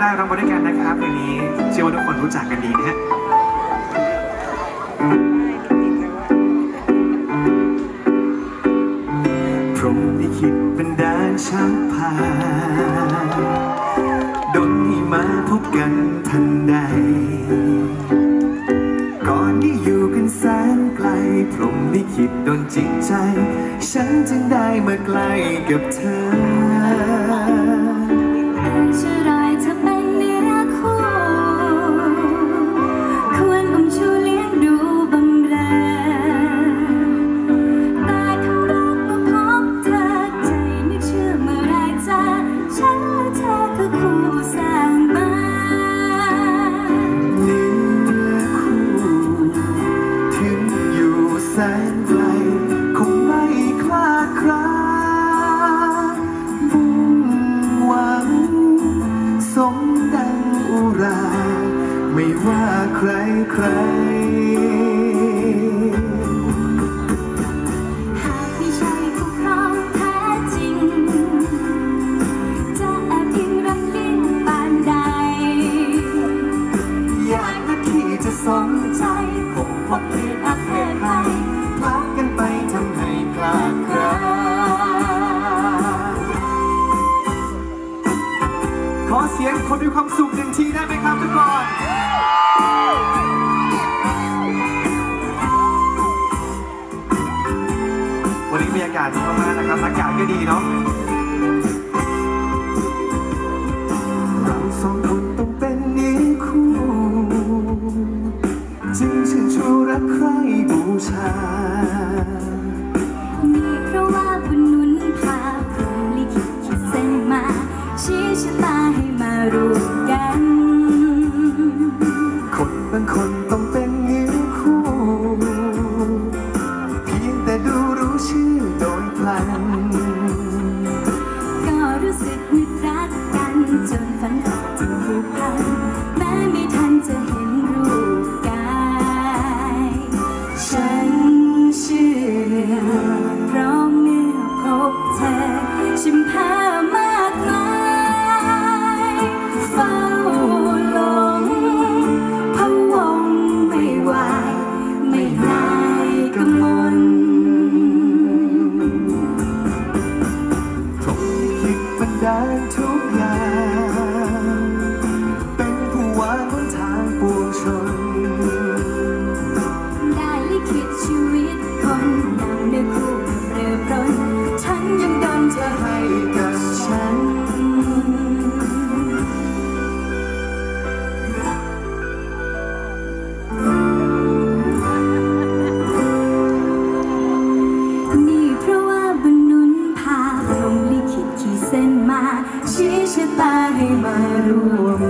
ได้ร้องไปด้วยกันนะครับเพลงนี้เชื่อว่าทุกคนรู้จักกันดีนะฮะพรหมลิขิตป็นดาลช้างพานดนให้มาพบกันทันใด ก่อนที่อยู่กันแสนไกล พรหมลิขิตดนจิตใจ ฉันจึงได้มาใกล้กับเธอ ไกลคงไม่คลาดคลามุ่งหวังสมดังอุราไม่ว่าใครใคร ที่จะสนใจคงพบเพียงอัเพศใครพักกันไปทำให้คลาดคลาขอเสียงคนมีความสุขหนึ่งทีได้ไหมครับทุกคนวันนี้บรรยากาศดีมากๆนะครับ อากาศก็ดีเนาะ ชา นี่เพราะว่าบุญนุนพาพรหมลิขิตคิดเส้นมา ชี้ชะตาให้มารู้กัน คนบางคนต้องเป็นนิ้วคู่ เพียงแต่ดูรู้ชื่อโดยพลัน ก็รู้สึกนึกรักกัน จนฝันอกถึงผูกพันแม้ไม่ เพราะเมื่พบเธอฉันพ้มากมายฝ้าหลงพะวงไม่ไหวไม่ได้กังวล ร่วม